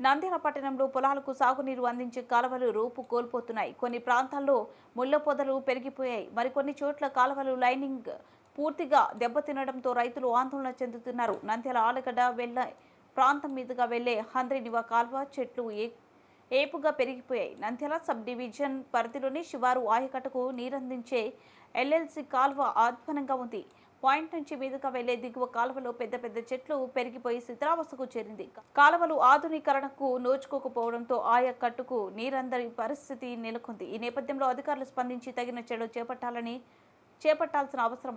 నంద్యాల పట్టణంలో పొలాలకు సాగునీరు అందించే కాలువలు రూపు కోల్పోతున్నాయి. కొన్ని ప్రాంతాల్లో ముళ్ళ పొదలు పెరిగిపోయాయి. మరికొన్ని చోట్ల కాలువలు లైనింగ్ పూర్తిగా దెబ్బతినడంతో రైతులు ఆందోళన చెందుతున్నారు. నంద్యాల ఆలగడ్డ వెళ్ళ ప్రాంతం మీదుగా వెళ్ళే హంద్రినివా కాల్వ చెట్లు ఏ ఏపుగా పెరిగిపోయాయి. నంద్యాల సబ్ డివిజన్ పరిధిలోని శివారు ఆయకట్టుకు నీరందించే ఎల్ఎల్సి కాల్వ అధ్వానంగా ఉంది. పాయింట్ నుంచి మీదుగా వెళ్ళే దిగువ కాలువలో పెద్ద పెద్ద చెట్లు పెరిగిపోయి శిథిలావస్థకు చేరింది. కాలువలు ఆధునీకరణకు నోచుకోకపోవడంతో ఆయా కట్టుకు నీరందరి పరిస్థితి నెలకొంది. ఈ నేపథ్యంలో అధికారులు స్పందించి తగిన చర్యలు చేపట్టాలని చేపట్టాల్సిన అవసరం